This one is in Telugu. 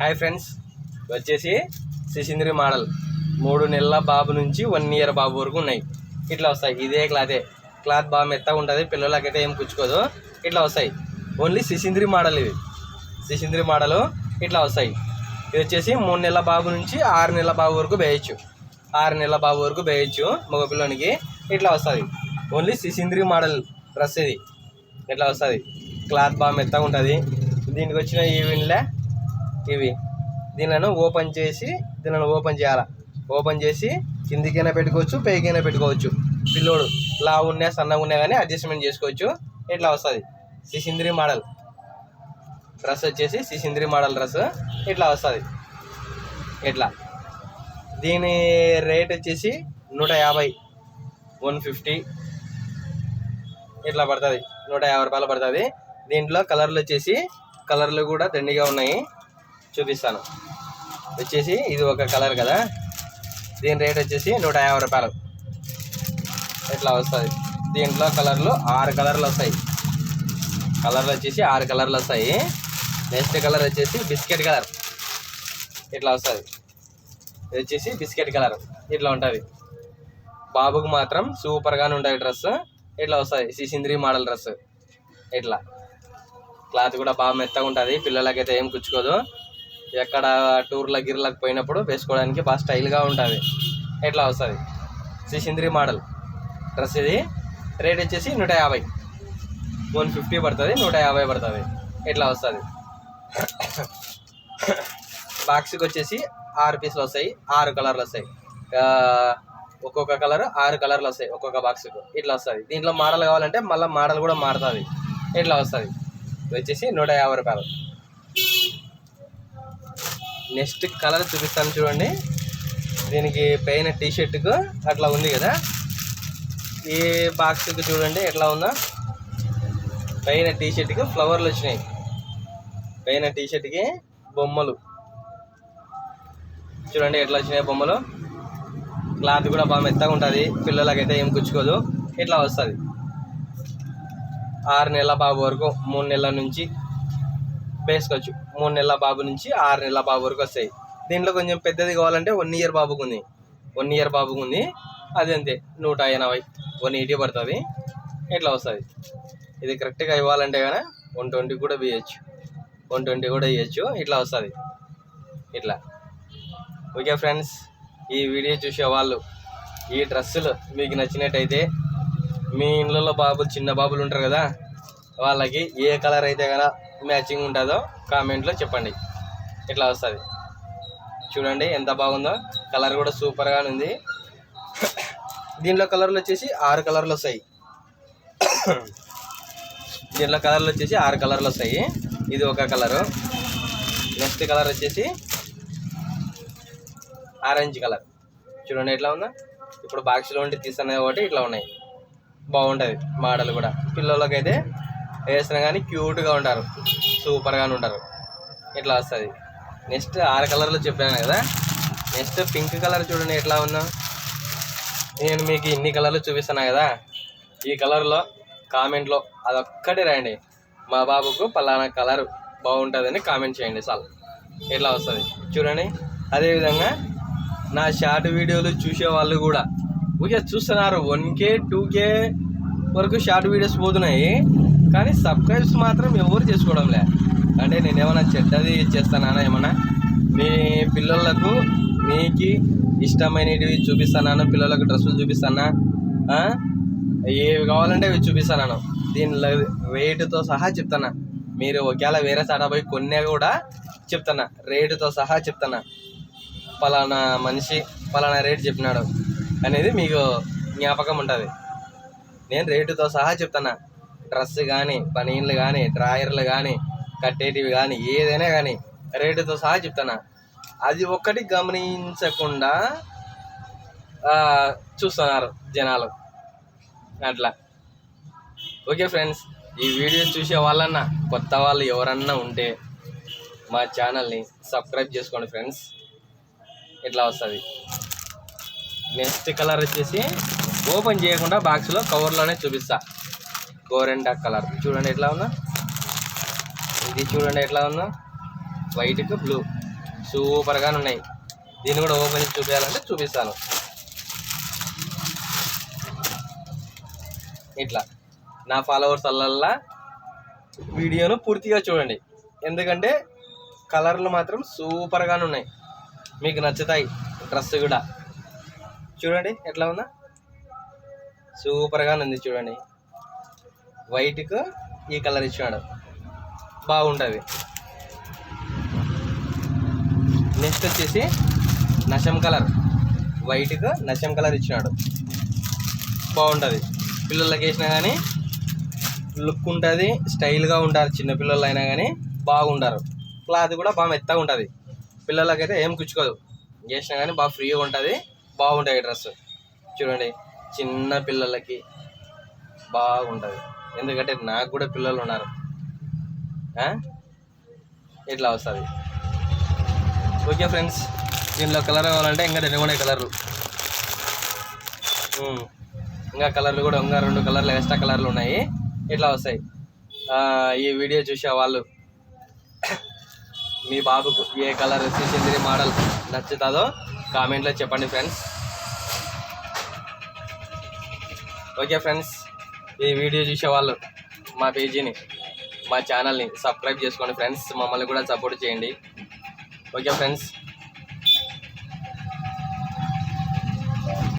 హాయ్ ఫ్రెండ్స్ వచ్చేసి శిశింద్రి మోడల్. మూడు నెలల బాబు నుంచి వన్ ఇయర్ బాబు వరకు ఉన్నాయి. ఇట్లా వస్తాయి. ఇదే క్లాతే క్లాత్ బాగా మెత్తగా ఉంటుంది. పిల్లలకైతే ఏం పుచ్చుకోదు ఇట్లా వస్తాయి. ఓన్లీ శిశింద్రి మోడల్ ఇది. శిశింద్రి మోడల్ ఇట్లా వస్తాయి. ఇది వచ్చేసి మూడు నెలల బాబు నుంచి ఆరు నెలల బాబు వరకు వేయచ్చు. ఆరు నెలల బాబు వరకు వేయచ్చు మగపిల్లోనికి. ఇట్లా వస్తుంది ఓన్లీ శిశింద్రి మోడల్ డ్రెస్ ఇది. ఇట్లా వస్తుంది క్లాత్ బాగా మెత్తగా ఉంటుంది. దీనికి వచ్చిన ఈవిన్లే ఇవి. దీనిలను ఓపెన్ చేసి దీనిని ఓపెన్ చేయాలి? ఓపెన్ చేసి కిందికైనా పెట్టుకోవచ్చు పైకైనా పెట్టుకోవచ్చు. పిల్లోడు లా ఉన్నా సన్నగా ఉన్నా కానీ అడ్జస్ట్మెంట్ చేసుకోవచ్చు. ఇట్లా వస్తుంది? సిసింద్రి మోడల్. డ్రెస్ వచ్చేసి సిసింద్రి మోడల్ డ్రెస్. ఇట్లా వస్తుంది? ఇట్లా దీని రేట్ వచ్చేసి నూట యాభై వన్ ఫిఫ్టీ. ఇట్లా పడుతుంది? నూట యాభై రూపాయలు పడుతుంది. దీంట్లో కలర్లు వచ్చేసి కలర్లు కూడా దండిగా ఉన్నాయి. చూపిస్తాను. వచ్చేసి ఇది ఒక కలర్ కదా? దీని రేట్ వచ్చేసి నూట యాభై రూపాయలు. ఇట్లా వస్తుంది దీంట్లో కలర్లు ఆరు కలర్లు వస్తాయి. కలర్లు వచ్చేసి ఆరు కలర్లు వస్తాయి. నెక్స్ట్ కలర్ వచ్చేసి బిస్కెట్ కలర్. ఇట్లా వస్తుంది ఇది వచ్చేసి బిస్కెట్ కలర్. ఇట్లా ఉంటుంది. బాబుకు మాత్రం సూపర్గానే ఉంటుంది డ్రెస్. ఇట్లా వస్తుంది సిసింద్రి మోడల్ డ్రెస్. ఇట్లా. క్లాత్ కూడా బాగా మెత్తగా ఉంటుంది. పిల్లలకైతే ఏం కుచ్చుకోదు. ఎక్కడ టూర్ల గిర్లకు పోయినప్పుడు వేసుకోవడానికి బాగా స్టైల్గా ఉంటుంది. ఎట్లా వస్తుంది? సిసింద్రి మోడల్. డ్రెస్ ఇది. రేట్ వచ్చేసి నూట యాభై. వన్ ఫిఫ్టీ పడుతుంది నూట యాభై పడుతుంది. ఇట్లా వస్తుంది? బాక్స్కి వచ్చేసి ఆరు పీసులు వస్తాయి ఆరు కలర్లు వస్తాయి. ఒక్కొక్క కలర్ ఆరు కలర్లు వస్తాయి ఒక్కొక్క బాక్స్కు ఇట్లా వస్తుంది. దీంట్లో మోడల్ కావాలంటే మళ్ళీ మోడల్ కూడా మారుతుంది. ఇట్లా వస్తుంది? వచ్చేసి నూట యాభై రూపాయలు. నెక్స్ట్ కలర్ చూపిస్తాను చూడండి. దీనికి పైన టీ షర్ట్కు అట్లా ఉంది కదా. ఈ బాక్స్కి చూడండి ఎట్లా ఉందో. పైన టీ షర్ట్కి ఫ్లవర్లు వచ్చినాయి. పైన టీ షర్ట్కి బొమ్మలు. చూడండి ఎట్లా వచ్చినాయి బొమ్మలు. క్లాత్ కూడా బాగా మెత్తగా ఉంటుంది. పిల్లలకైతే ఏం కుచ్చుకోదు. ఇట్లా వస్తుంది. ఆరు నెలల బాబు వరకు మూడు నెలల నుంచి వేసుకోవచ్చు మూడు నెలల బాబు నుంచి ఆరు నెలల బాబు వరకు వస్తాయి. దీంట్లో కొంచెం పెద్దది కావాలంటే వన్ ఇయర్ బాబుకు ఉంది. వన్ ఇయర్ బాబుకు ఉంది. అది అంతే. నూట ఎనభై. వన్ ఎయిటీ పడుతుంది. ఇట్లా వస్తుంది? ఇది కరెక్ట్గా ఇవ్వాలంటే కానీ వన్ ట్వంటీ కూడా వేయచ్చు వన్ ట్వంటీ కూడా ఇవ్వచ్చు ఇట్లా వస్తుంది. ఇట్లా. ఓకే ఫ్రెండ్స్ ఈ వీడియో చూసే వాళ్ళు ఈ డ్రెస్సులు మీకు నచ్చినట్టయితే మీ ఇళ్ళలో బాబులు చిన్న బాబులు ఉంటారు కదా వాళ్ళకి ఏ కలర్ అయితే కదా మ్యాచింగ్ ఉంటుందో కామెంట్లో చెప్పండి. ఇట్లా వస్తుంది? చూడండి ఎంత బాగుందో. కలర్ కూడా సూపర్గా ఉంది. దీనిలో కలర్లు వచ్చేసి ఆరు కలర్లు వస్తాయి. దీనిలో కలర్లు వచ్చేసి ఆరు కలర్లు వస్తాయి. ఇది ఒక కలరు. నెక్స్ట్ కలర్ వచ్చేసి ఆరెంజ్ కలర్. చూడండి ఎట్లా ఉందా. ఇప్పుడు బాక్స్లో ఉండి తీస్తున్నది ఒకటి ఇట్లా ఉన్నాయి. బాగుంటుంది మోడల్ కూడా. పిల్లలకైతే వేసినా కానీ క్యూట్గా ఉంటారు. సూపర్గానే ఉంటారు. ఇట్లా వస్తుంది? నెక్స్ట్ ఆరు కలర్లు చెప్పాను కదా. నెక్స్ట్ పింక్ కలర్ చూడండి ఎట్లా ఉందో. నేను మీకు ఇన్ని కలర్లు చూపిస్తున్నా కదా. ఈ కలర్లో కామెంట్లో అదొక్కటి రాయండి. మా బాబుకు పలానా కలర్ బాగుంటుందని కామెంట్ చేయండి చాలు. ఎట్లా వస్తుంది? చూడండి. అదేవిధంగా నా షార్ట్ వీడియోలు చూసే వాళ్ళు కూడా ఊకే చూస్తున్నారు. వన్ కే టూ కే వరకు షార్ట్ వీడియోస్ పోతున్నాయి. కానీ సబ్స్క్రైబ్స్ మాత్రం ఎవరు చేసుకోవడంలే. అంటే నేను ఏమైనా చెడ్డది చేస్తానా ఏమన్నా? మీ పిల్లలకు మీకు ఇష్టమైనవి చూపిస్తాను పిల్లలకు డ్రెస్సులు చూపిస్తానా? ఏవి కావాలంటే అవి చూపిస్తాను దీనిలో రేటుతో సహా చెప్తాను. మీరు ఒకవేళ వేరే సాట పోయి కొన్నా కూడా చెప్తాను. రేటుతో సహా చెప్తాను. పలానా మనిషి పలానా రేట్ చెప్పినాడు అనేది మీకు జ్ఞాపకం ఉంటుంది. నేను రేటుతో సహా చెప్తాను. డ్రెస్ కానీ పనీన్లు కానీ డ్రాయర్లు కానీ కట్టేటివి కానీ ఏదైనా కానీ రేటుతో సహా చెప్తాను? అది ఒక్కటి గమనించకుండా చూస్తున్నారు జనాలు. అట్లా. ఓకే ఫ్రెండ్స్ ఈ వీడియో చూసే వాళ్ళన్నా కొత్త వాళ్ళు ఎవరన్నా ఉంటే మా ఛానల్ని సబ్స్క్రైబ్ చేసుకోండి ఫ్రెండ్స్. ఇట్లా వస్తుంది. నెక్స్ట్ కలర్ వచ్చేసి ఓపెన్ చేయకుండా బాక్స్లో కవర్లోనే చూపిస్తా. గోరెండా కలర్. చూడండి ఎట్లా ఉందో. ఇది చూడండి ఎట్లా ఉందో. వైట్కి బ్లూ సూపర్గా ఉన్నాయి. దీన్ని కూడా ఓపెన్ చేసి చూపించాలంటే చూపిస్తాను. ఇట్లా. నా ఫాలోవర్స్ అల్లల్లా వీడియోను పూర్తిగా చూడండి. ఎందుకంటే కలర్లు మాత్రం సూపర్గానే ఉన్నాయి. మీకు నచ్చుతాయి డ్రెస్ కూడా. చూడండి ఎట్లా ఉందా. సూపర్గా ఉంది చూడండి. వైట్కు ఈ కలర్ ఇచ్చాడు. బాగుంటుంది నెక్స్ట్ వచ్చేసి నశం కలర్. వైట్కు నశం కలర్ ఇచ్చినాడు బాగుంటుంది పిల్లలకి వేసినా కానీ లుక్ ఉంటుంది స్టైల్గా ఉంటారు చిన్నపిల్లలు అయినా కానీ బాగుంటారు క్లాత్ కూడా బాగా మెత్తగా ఉంటుంది. పిల్లలకైతే ఏం కుచ్చుకోదు. చేసినా కానీ బాగా ఫ్రీగా ఉంటుంది బాగుంటాయి డ్రెస్ చూడండి చిన్న పిల్లలకి బాగుంటుంది. ఎందుకంటే నాకు కూడా పిల్లలు ఉన్నారు. ఇట్లా వస్తుంది. ఓకే ఫ్రెండ్స్ దీనిలో కలర్ కావాలంటే ఇంకా రెండు కూడా కలర్లు. ఇంకా కలర్లు కూడా ఇంకా రెండు కలర్లు ఎక్స్ట్రా కలర్లు ఉన్నాయి. ఇట్లా వస్తాయి. ఈ వీడియో చూసే వాళ్ళు మీ బాబుకు ఏ కలర్ సిసింద్రి మోడల్ నచ్చుతుందో కామెంట్లో చెప్పండి ఫ్రెండ్స్. ఓకే ఫ్రెండ్స్ ఈ వీడియో చూసే వాళ్ళు మా పేజీని మా ఛానల్ని సబ్స్క్రైబ్ చేసుకోండి ఫ్రెండ్స్ మమ్మల్ని కూడా సపోర్ట్ చేయండి. Okay friends